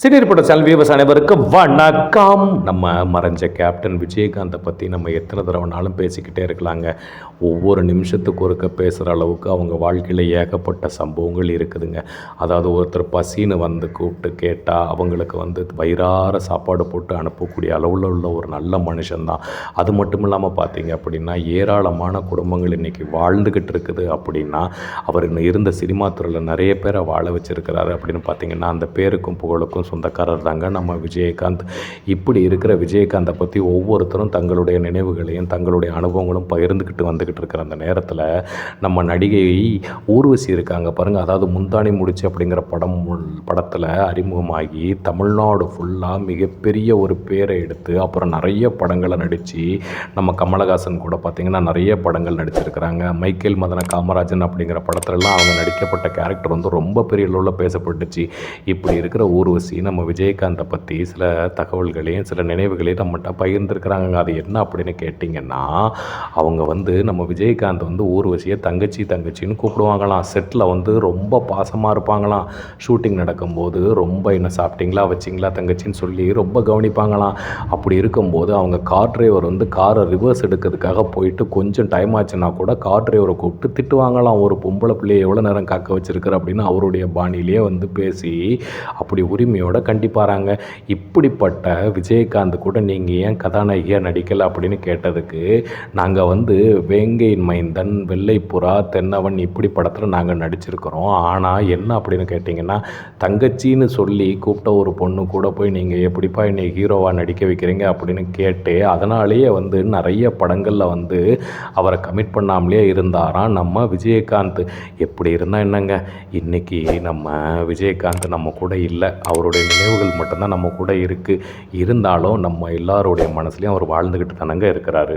சிறியப்பட்ட channel viewers அனைவருக்கும் வணக்கம். நம்ம மறைஞ்ச கேப்டன் விஜயகாந்தை பற்றி நம்ம எத்தனை தடவைனாலும் பேசிக்கிட்டே இருக்கலாங்க. ஒவ்வொரு நிமிஷத்துக்கு ஒருக்க பேசுகிற அளவுக்கு அவங்க வாழ்க்கையில் ஏகப்பட்ட சம்பவங்கள் இருக்குதுங்க. அதாவது ஒருத்தர் பசின்னு வந்து கூப்பிட்டு கேட்டால் அவங்களுக்கு வந்து வயிறார சாப்பாடு போட்டு அனுப்பக்கூடிய அளவில் உள்ள ஒரு நல்ல மனுஷன்தான். அது மட்டும் இல்லாமல் பார்த்தீங்க அப்படின்னா ஏராளமான குடும்பங்கள் இன்றைக்கி வாழ்ந்துக்கிட்டு இருக்குது அப்படின்னா அவர் இன்னும் இருந்த சினிமா துறையில் நிறைய பேரை வாழ வச்சுருக்கிறாரு அப்படின்னு பார்த்தீங்கன்னா அந்த பேருக்கும் புகழுக்கும் சொந்தக்காரர் தாங்க. நம்ம விஜயகாந்த். இப்படி இருக்கிற விஜயகாந்தை பற்றி ஒவ்வொருத்தரும் தங்களுடைய நினைவுகளையும் தங்களுடைய அனுபவங்களும் பகிர்ந்துக்கிட்டு வந்துக்கிட்டு இருக்கிற அந்த நேரத்தில் நம்ம நடிகை ஊர்வசி இருக்காங்க பாருங்கள் அதாவது முந்தாணி முடிச்சு அப்படிங்கிற படம் படத்தில் அறிமுகமாகி தமிழ்நாடு ஃபுல்லாக மிகப்பெரிய ஒரு பேரை எடுத்து அப்புறம் நிறைய படங்களை நடித்து நம்ம கமலஹாசன் கூட பார்த்திங்கன்னா நிறைய படங்கள் நடிச்சிருக்கிறாங்க. மைக்கேல் மதன காமராஜன் அப்படிங்கிற படத்துலலாம் அவங்க நடிக்கப்பட்ட கேரக்டர் வந்து ரொம்ப பெரிய அளவில் பேசப்பட்டுச்சு. இப்படி இருக்கிற ஊர்வசி நம்ம விஜயகாந்தை பற்றி சில தகவல்களையும் சில நினைவுகளையும் நம்மகிட்ட பகிர்ந்துருக்கிறாங்க அது என்ன அப்படின்னு கேட்டிங்கன்னா அவங்க வந்து நம்ம விஜயகாந்த் வந்து ஊர்வசியை தங்கச்சி தங்கச்சின்னு கூப்பிடுவாங்களாம். செட்டில் வந்து ரொம்ப பாசமாக இருப்பாங்களாம். ஷூட்டிங் நடக்கும்போது ரொம்ப என்ன சாப்பிட்டீங்களா வச்சிங்களா தங்கச்சின்னு சொல்லி ரொம்ப கவனிப்பாங்களாம். அப்படி இருக்கும்போது அவங்க கார் டிரைவர் வந்து காரை ரிவர்ஸ் எடுக்கிறதுக்காக போயிட்டு கொஞ்சம் டைம் ஆச்சுன்னா கூட கார் டிரைவரை கூப்பிட்டு திட்டுவாங்களாம். ஒரு பொம்பளை பிள்ளையை எவ்வளோ நேரம் காக்க வச்சிருக்கிற? அப்படின்னு அவருடைய பாணியிலேயே வந்து பேசி அப்படி உரிமையோட கண்டிப்பாராங்க இப்படிப்பட்ட விஜயகாந்த் கூட நீங்கள் ஏன் கதாநாயகியாக நடிக்கலை அப்படின்னு கேட்டதுக்கு நாங்கள் வந்து வேங்கையின் மைந்தன் வெள்ளைப்புறா தென்னவன் இப்படி படத்தில் நாங்கள் நடிச்சிருக்கிறோம். ஆனால் என்ன அப்படின்னு கேட்டிங்கன்னா தங்கச்சின்னு சொல்லி கூப்பிட்ட ஒரு பொண்ணு கூட போய் நீங்கள் எப்படிப்பா என்னை ஹீரோவாக நடிக்க வைக்கிறீங்க அப்படின்னு கேட்டு அதனாலேயே வந்து நிறைய படங்களில் வந்து அவரை கமிட் பண்ணாமலே இருந்தாராம் நம்ம விஜயகாந்த். எப்படி இருந்தால் என்னங்க? இன்றைக்கி நம்ம விஜயகாந்த் நம்ம கூட இல்லை. அவருடைய நினைவுகள் மட்டும்தான் நம்ம கூட இருக்குது இருந்தாலும் நம்ம எல்லாருடைய மனசுலையும் அவர் வாழ்ந்துக்கிட்டு தானங்க இருக்கிறாரு.